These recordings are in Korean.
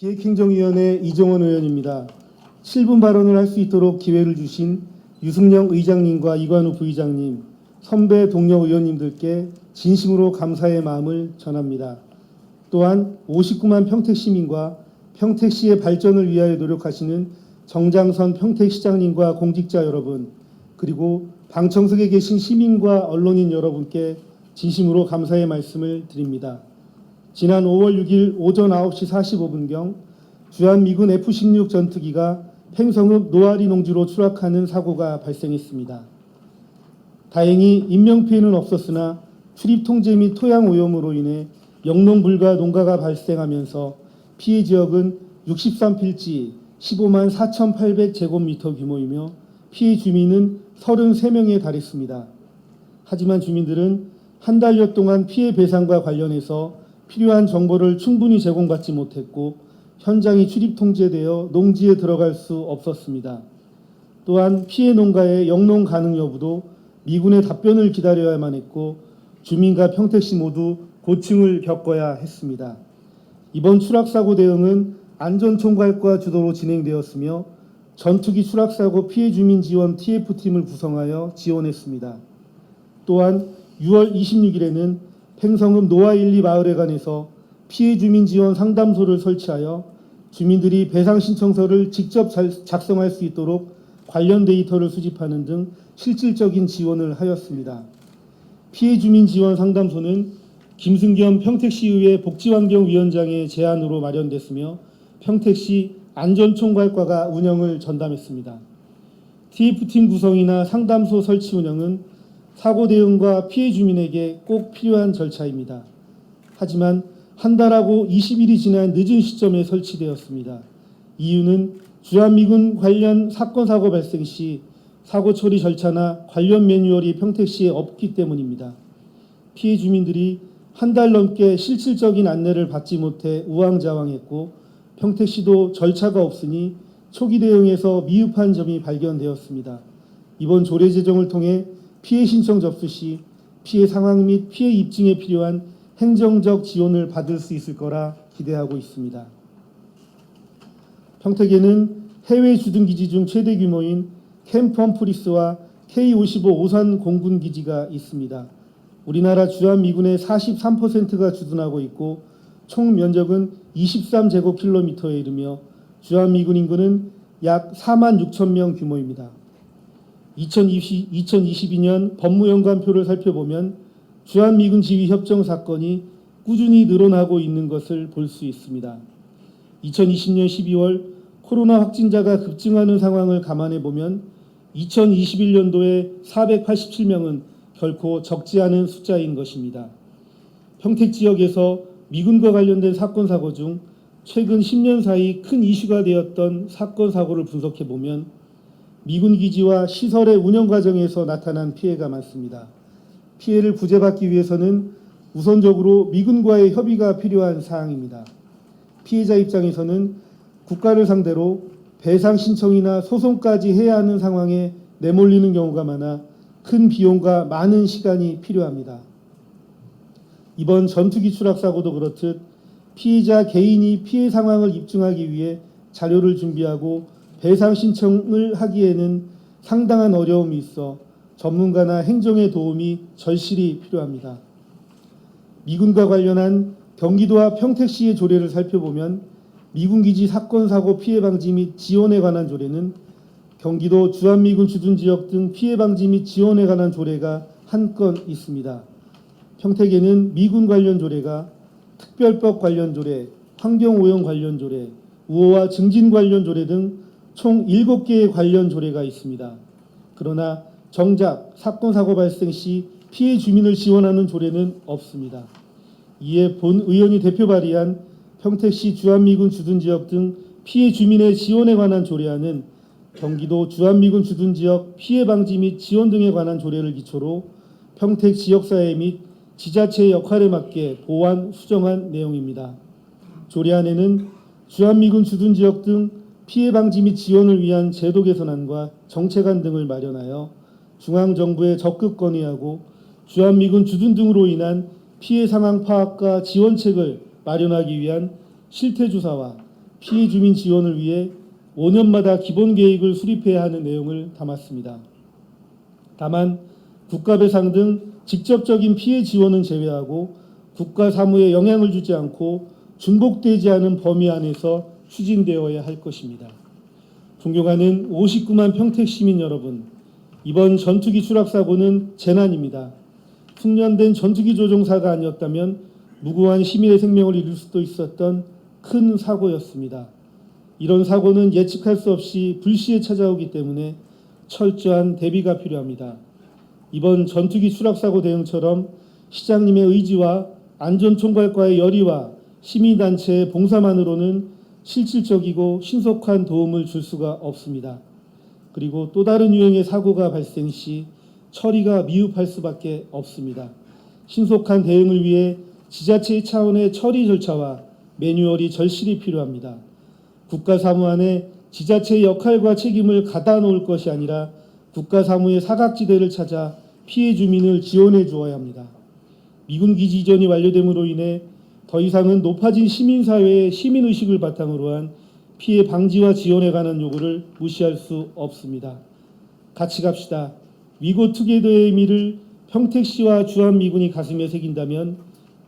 기획행정위원회 이정원 의원입니다. 7분 발언을 할 수 있도록 기회를 주신 유승영 의장님과 이관우 부의장님, 선배 동료 의원님들께 진심으로 감사의 마음을 전합니다. 또한 59만 평택 시민과 평택시의 발전을 위하여 노력하시는 정장선 평택시장님과 공직자 여러분, 그리고 방청석에 계신 시민과 언론인 여러분께 진심으로 감사의 말씀을 드립니다. 지난 5월 6일 오전 9시 45분경 주한미군 F-16 전투기가 팽성읍 노아리 농지로 추락하는 사고가 발생했습니다. 다행히 인명피해는 없었으나 출입 통제 및 토양 오염으로 인해 영농 불가 농가가 발생하면서 피해 지역은 63필지 15만 4,800 제곱미터 규모이며 피해 주민은 33명에 달했습니다. 하지만 주민들은 한 달여 동안 피해 배상과 관련해서 필요한 정보를 충분히 제공받지 못했고 현장이 출입 통제되어 농지에 들어갈 수 없었습니다. 또한 피해 농가의 영농 가능 여부도 미군의 답변을 기다려야만 했고 주민과 평택시 모두 고충을 겪어야 했습니다. 이번 추락사고 대응은 안전총괄과 주도로 진행되었으며 전투기 추락사고 피해 주민 지원 TF팀을 구성하여 지원했습니다. 또한 6월 26일에는 팽성읍 노아 1, 2 마을에 관해서 피해 주민 지원 상담소를 설치하여 주민들이 배상 신청서를 직접 잘- 작성할 수 있도록 관련 데이터를 수집하는 등 실질적인 지원을 하였습니다. 피해 주민 지원 상담소는 김승겸 평택시의회 복지환경위원장의 제안으로 마련됐으며 평택시 안전총괄과가 운영을 전담했습니다. TF팀 구성이나 상담소 설치 운영은 사고 대응과 피해 주민에게 꼭 필요한 절차입니다. 하지만 한 달하고 20일이 지난 늦은 시점에 설치되었습니다. 이유는 주한미군 관련 사건 사고 발생 시 사고 처리 절차나 관련 매뉴얼이 평택시에 없기 때문입니다. 피해 주민들이 한 달 넘게 실질적인 안내를 받지 못해 우왕좌왕했고 평택시도 절차가 없으니 초기 대응에서 미흡한 점이 발견되었습니다. 이번 조례 제정을 통해 피해 신청 접수 시 피해 상황 및 피해 입증에 필요한 행정적 지원을 받을 수 있을 거라 기대하고 있습니다. 평택에는 해외 주둔기지 중 최대 규모인 캠프 험프리스와 K-55 오산 공군 기지가 있습니다. 우리나라 주한미군의 43%가 주둔하고 있고 총 면적은 23제곱킬로미터에 이르며 주한미군 인구는 약 4만 6천 명 규모입니다. 2020, 2022년 법무연관표를 살펴보면 주한미군 지휘 협정 사건이 꾸준히 늘어나고 있는 것을 볼 수 있습니다. 2020년 12월 코로나 확진자가 급증하는 상황을 감안해 보면 2021년도에 487명은 결코 적지 않은 숫자인 것입니다. 평택 지역에서 미군과 관련된 사건 사고 중 최근 10년 사이 큰 이슈가 되었던 사건 사고를 분석해 보면 미군 기지와 시설의 운영 과정에서 나타난 피해가 많습니다. 피해를 구제받기 위해서는 우선적으로 미군과의 협의가 필요한 사항입니다. 피해자 입장에서는 국가를 상대로 배상 신청이나 소송까지 해야 하는 상황에 내몰리는 경우가 많아 큰 비용과 많은 시간이 필요합니다. 이번 전투기 추락 사고도 그렇듯 피해자 개인이 피해 상황을 입증하기 위해 자료를 준비하고 배상 신청을 하기에는 상당한 어려움이 있어 전문가나 행정의 도움이 절실히 필요합니다. 미군과 관련한 경기도와 평택시의 조례를 살펴보면 미군 기지 사건 사고 피해 방지 및 지원에 관한 조례는 경기도 주한미군 주둔 지역 등 피해 방지 및 지원에 관한 조례가 한 건 있습니다. 평택에는 미군 관련 조례가 특별법 관련 조례, 환경오염 관련 조례, 우호와 증진 관련 조례 등 총 7개의 관련 조례가 있습니다. 그러나 정작 사건 사고 발생 시 피해 주민을 지원하는 조례는 없습니다. 이에 본 의원이 대표 발의한 평택시 주한미군 주둔 지역 등 피해 주민의 지원에 관한 조례안은 경기도 주한미군 주둔 지역 피해 방지 및 지원 등에 관한 조례를 기초로 평택 지역사회 및 지자체의 역할에 맞게 보완 수정한 내용입니다. 조례안에는 주한미군 주둔 지역 등 피해 방지 및 지원을 위한 제도 개선안과 정책안 등을 마련하여 중앙 정부에 적극 건의하고 주한미군 주둔 등으로 인한 피해 상황 파악과 지원책을 마련하기 위한 실태 조사와 피해 주민 지원을 위해 5년마다 기본 계획을 수립해야 하는 내용을 담았습니다. 다만 국가 배상 등 직접적인 피해 지원은 제외하고 국가 사무에 영향을 주지 않고 중복되지 않은 범위 안에서 추진되어야 할 것입니다. 존경하는 59만 평택 시민 여러분, 이번 전투기 추락 사고는 재난입니다. 숙련된 전투기 조종사가 아니었다면 무고한 시민의 생명을 잃을 수도 있었던 큰 사고였습니다. 이런 사고는 예측할 수 없이 불시에 찾아오기 때문에 철저한 대비가 필요합니다. 이번 전투기 추락 사고 대응처럼 시장님의 의지와 안전총괄과의 열의와 시민단체의 봉사만으로는 실질적이고 신속한 도움을 줄 수가 없습니다. 그리고 또 다른 유형의 사고가 발생 시 처리가 미흡할 수밖에 없습니다. 신속한 대응을 위해 지자체 차원의 처리 절차와 매뉴얼이 절실히 필요합니다. 국가사무안에 지자체의 역할과 책임을 가다 놓을 것이 아니라 국가사무의 사각지대를 찾아 피해 주민을 지원해 주어야 합니다. 미군 기지 이전이 완료됨으로 인해 더 이상은 높아진 시민사회의 시민의식을 바탕으로 한 피해 방지와 지원에 관한 요구를 무시할 수 없습니다. 같이 갑시다. 위고 투게더의 의미를 평택시와 주한미군이 가슴에 새긴다면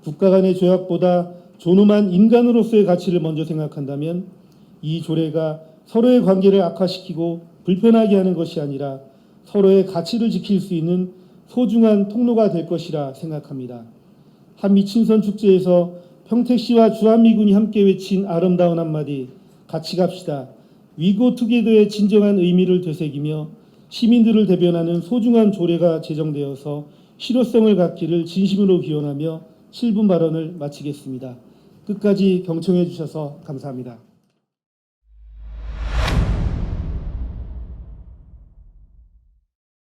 국가 간의 조약보다 존엄한 인간으로서의 가치를 먼저 생각한다면 이 조례가 서로의 관계를 악화시키고 불편하게 하는 것이 아니라 서로의 가치를 지킬 수 있는 소중한 통로가 될 것이라 생각합니다. 한미 친선 축제에서 평택시와 주한미군이 함께 외친 아름다운 한마디 같이 갑시다. 위고 투게더의 진정한 의미를 되새기며 시민들을 대변하는 소중한 조례가 제정되어서 실효성을 갖기를 진심으로 기원하며 7분 발언을 마치겠습니다. 끝까지 경청해 주셔서 감사합니다.